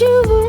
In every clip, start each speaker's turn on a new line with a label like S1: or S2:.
S1: you.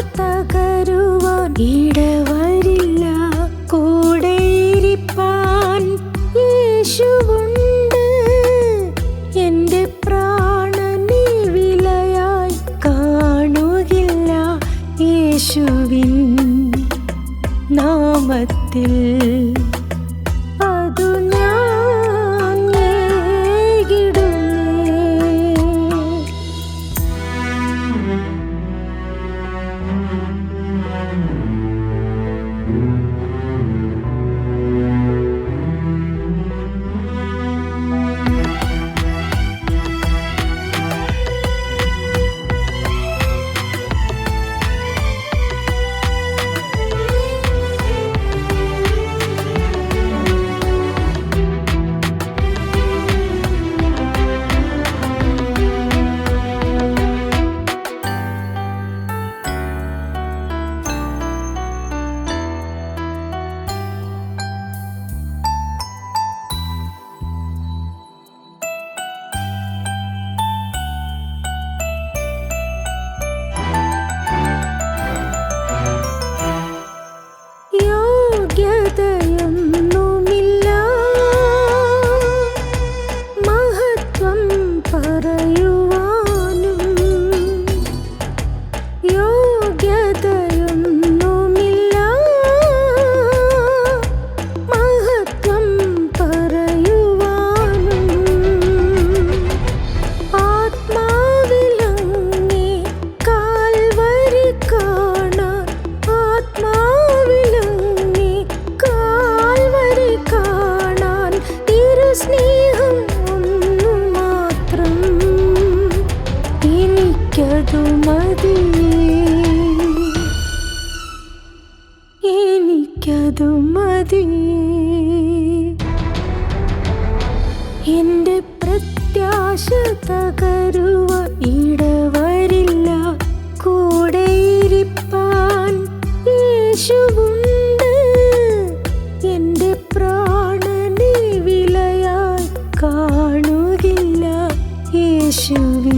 S1: തകരുവാൻ ഇടവരില്ല. കൂടെയിരിപ്പാൻ യേശുവുണ്ട്. എന്റെ കാണുകില്ല യേശുവിൻ നാമത്തിൽ. മതി. എനിക്കതു മതി. എന്റെ പ്രത്യാശ തകരുവ ഇടവരില്ല. കൂടെയിരിപ്പാൻ യേശുവുണ്ട്. എന്റെ പ്രാണനെ വിലയായി കാണുകില്ല. യേശുവിൻ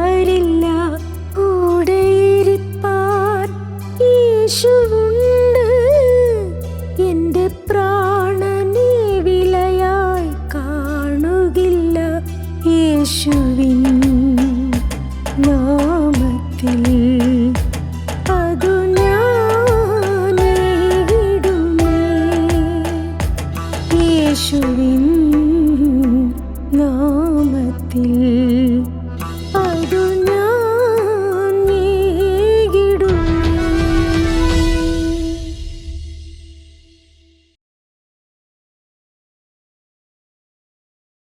S1: Bye.